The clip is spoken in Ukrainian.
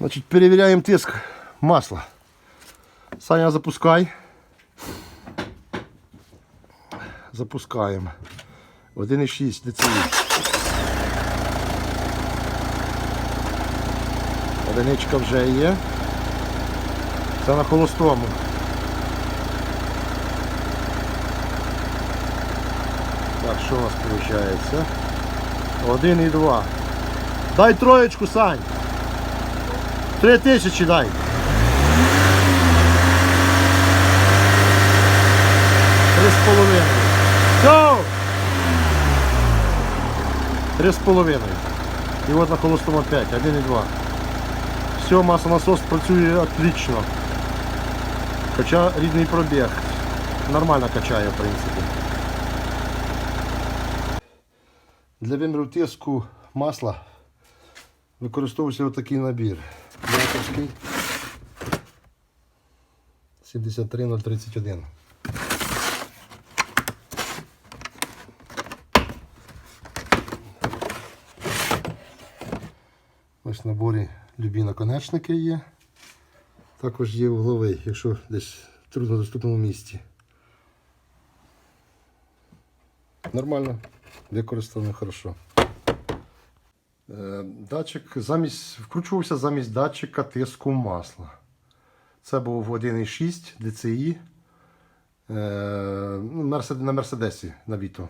Значить, перевіряємо тиск масла. Саня, запускай. Запускаємо. 1,6 дцл. Одиничка вже є. Це на холостому. Так, що у нас виходить? Один і два. Дай троєчку, Сань. Три тисячі дай. Три з половиною. Все! Три з половиною. І от на холостому 5, один і два. Все, маслонасос працює отлично. Хоча рідний пробіг. Нормально качає, в принципі. Для виміру тиску масла використовується отакий набір. Дяковський 73031. Ось в наборі любі наконечники є. Також є угловий, якщо десь в труднодоступному місці. Нормально, використано хорошо. Е, Датчик замість, вкручувався замість датчика тиску масла. Це був 1,6 DCI е, ну, на Мерседесі на Віто.